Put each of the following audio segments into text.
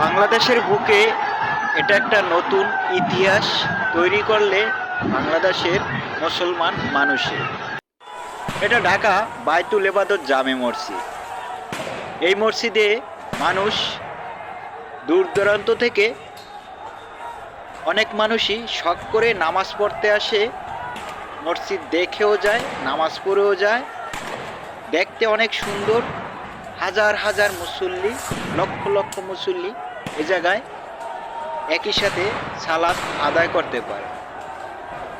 বাংলাদেশের বুকে এটা একটা নতুন ইতিহাস তৈরি করলে বাংলাদেশের মুসলমান মানুষের। এটা ঢাকা বাইতুল এবাদত জামে মসজিদ। এই মসজিদে মানুষ দূর দূরান্ত থেকে অনেক মানুষই শখ করে নামাজ পড়তে আসে। মসজিদ দেখেও যায়, নামাজ পড়েও যায়। দেখতে অনেক সুন্দর। হাজার হাজার মুসল্লি, লক্ষ লক্ষ মুসল্লি এ জায়গায় একই সাথে সালাত আদায় করতে পারে।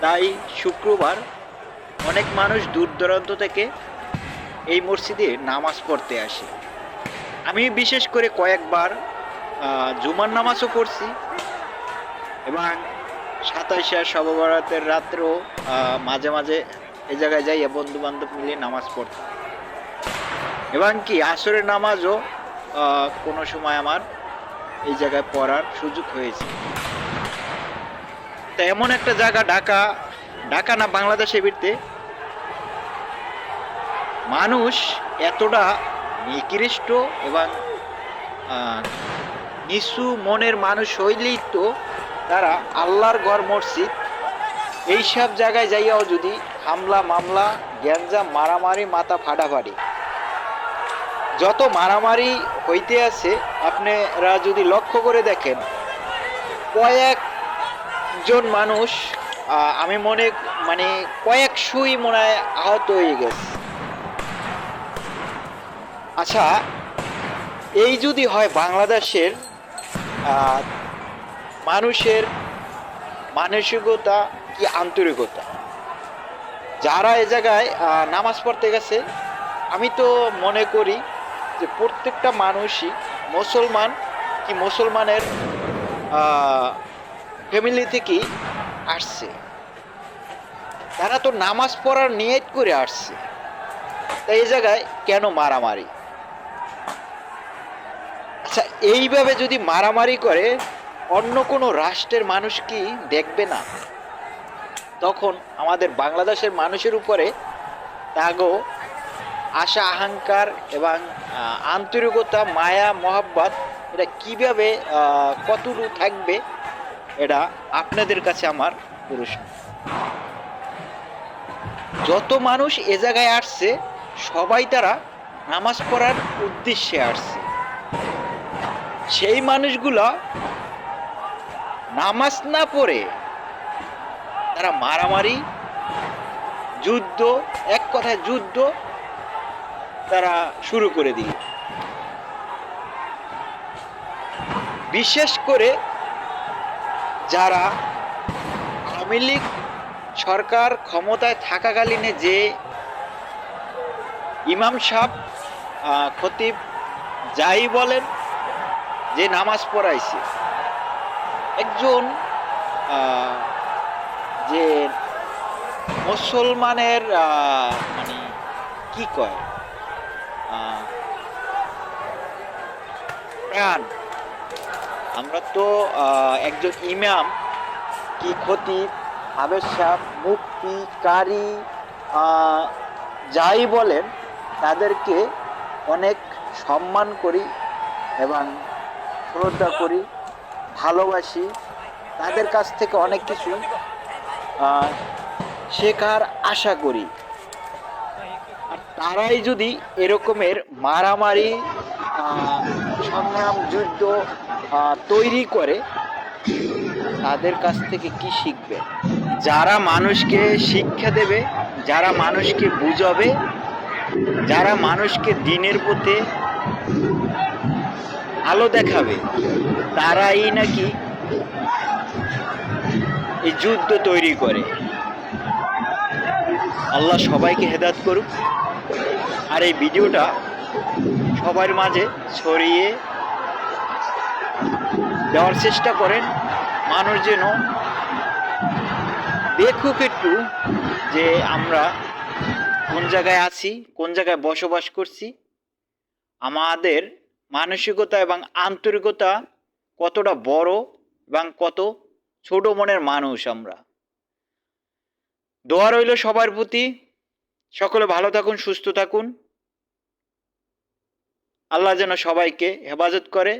তাই শুক্রবার অনেক মানুষ দূর দূরান্ত থেকে এই মসজিদে নামাজ পড়তে আসে। আমি বিশেষ করে কয়েকবার জুমার নামাজও পড়ছি এবং সাতাশে সববরাতের রাত্রেও মাঝে মাঝে এ জায়গায় যাই বন্ধু বান্ধব মিলে নামাজ পড়তাম। এবং কি, আসরের নামাজও কোনো সময় আমার এই জায়গায় পড়ার সুযোগ হয়েছে। তো এমন একটা জায়গা ঢাকা ঢাকা না বাংলাদেশে বিরতে মানুষ এতটা নিকৃষ্ট এবং নিচু মনের মানুষ হইলেই তো তারা আল্লাহর ঘর মসজিদ। এইসব জায়গায় যাইয়াও যদি হামলা, মামলা, গ্যাঞ্জাম, মারামারি, মাথা ফাটাফাটি। যত মারামারি হইতে আছে, আপনারা যদি লক্ষ্য করে দেখেন কয়েকজন মানুষ আমি মনে মানে কয়েক কয়েকশোই মনে হয় আহত হয়ে গেছে। আচ্ছা এই যদি হয় বাংলাদেশের মানুষের মানসিকতা কি আন্তরিকতা? যারা এ জায়গায় নামাজ পড়তে গেছে, আমি তো মনে করি যে প্রত্যেকটা মানুষই মুসলমান কি মুসলমানের ফ্যামিলি থেকেই আসছে। তারা তো নামাজ পড়ার নিয়ত করে আসছে। তাই এই জায়গায় কেন মারামারি? আচ্ছা এইভাবে যদি মারামারি করে, অন্য কোনো রাষ্ট্রের মানুষ কি দেখবে না? তখন আমাদের বাংলাদেশের মানুষের উপরে তাগো আশা আহংকার এবং আন্তরিকতা, মায়া, মহাব্বত, এটা কীভাবে কতটুকু থাকবে, এটা আপনাদের কাছে আমার প্রশ্ন। যত মানুষ এ জায়গায় আসছে, সবাই তারা নামাজ পড়ার উদ্দেশ্যে আসছে। সেই মানুষগুলো নামাজ না পড়ে তারা মারামারি, যুদ্ধ, এক কথায় যুদ্ধ তারা শুরু করে দিল। বিশেষ করে যারা আওয়ামী লীগ সরকার ক্ষমতায় থাকাকালীনে যে ইমাম সাহ খতিব যাই বলেন, যে নামাজ পড়াইছে, একজন যে মুসলমানের মানে কি কয়? প্রাণ আমরা তো একজন ইমাম, কি খতিব হাবের সাহ মুফতি কারি যাই বলেন, তাদেরকে অনেক সম্মান করি এবং শ্রদ্ধা করি, ভালোবাসি। তাদের কাছ থেকে অনেক কিছু শেখার আশা করি। তারাই যদি এরকমের মারামারি সংগ্রাম, যুদ্ধ তৈরি করে, তাদের কাছ থেকে কি শিখবে? যারা মানুষকে শিক্ষা দেবে, যারা মানুষকে বুঝাবে, যারা মানুষকে দিনের পথে আলো দেখাবে, তারাই নাকি এই যুদ্ধ তৈরি করে। আল্লাহ সবাইকে হেদাত করুক। আর এই ভিডিওটা সবার মাঝে ছড়িয়ে দেওয়ার চেষ্টা করেন। মানুষ যেন দেখুক একটু যে আমরা কোন জায়গায় আছি, কোন জায়গায় বসবাস করছি, আমাদের মানসিকতা এবং আন্তরিকতা কতটা বড় এবং কত ছোট মনের মানুষ আমরা। দোয়া রইল সবার প্রতি। সকলে ভালো থাকুন সুস্থ থাকুন। আল্লাহ যেন সবাইকে হেফাজত করে।